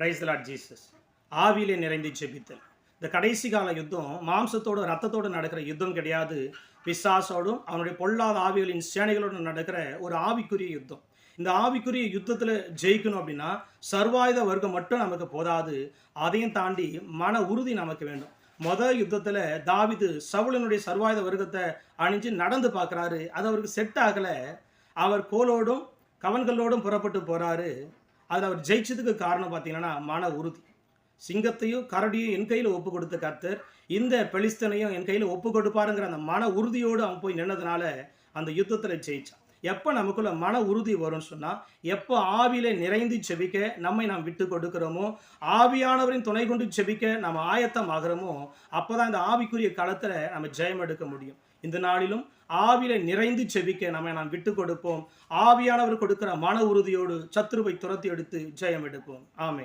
Price lot Jesus ஆவியிலே நிறைந்து ஜெபித்தல். இந்த கடைசி கால யுத்தம் மாம்சத்தோடு ரத்தத்தோடு நடக்கிற யுத்தம் கிடையாது. பிசாசோடும் அவனுடைய பொல்லாத ஆவிகளின் சேனைகளோடும் நடக்கிற ஒரு ஆவிக்குரிய யுத்தம். இந்த ஆவிக்குரிய யுத்தத்தில் ஜெயிக்கணும் அப்படின்னா சர்வாயுத வர்க்கம் மட்டும் நமக்கு போதாது. அதையும் தாண்டி மன உறுதி நமக்கு வேண்டும். மொதல் யுத்தத்தில் தாவிது சவுளனுடைய சர்வாயுத வர்க்கத்தை அணிஞ்சு நடந்து பார்க்குறாரு. அது அவருக்கு செட் ஆகலை. அவர் கோலோடும் கவன்களோடும் புறப்பட்டு போகிறாரு அதில் அவர் ஜெயிச்சதுக்கு காரணம் பார்த்தீங்கன்னா மன உறுதி. சிங்கத்தையும் கரடியும் என் கையில் ஒப்பு கொடுத்த கர்த்தர் இந்த பெலிஸ்தனையும் என் கையில் ஒப்பு கொடுப்பாருங்கிற அந்த மன உறுதியோடு அவன் போய் நின்னதுனால அந்த யுத்தத்தில் ஜெயிச்சான். எப்போ நமக்குள்ள மன உறுதி வரும்னு சொன்னால் எப்போ ஆவியில நிறைந்து செபிக்க நம்மை நாம் விட்டு கொடுக்கிறோமோ ஆவியானவரின் துணை கொண்டு செபிக்க நம்ம ஆயத்தம் ஆகிறோமோ அப்போ தான் இந்த ஆவிக்குரிய களத்தில் நம்ம ஜெயம் எடுக்க முடியும். இந்த நாளிலும் ஆவியில நிறைந்து செபிக்க நம்ம நாம் விட்டு கொடுப்போம். ஆவியானவர் கொடுக்கிற மன உறுதியோடு சத்துருவை துரத்தி எடுத்து ஜெயம் எடுப்போம். ஆமை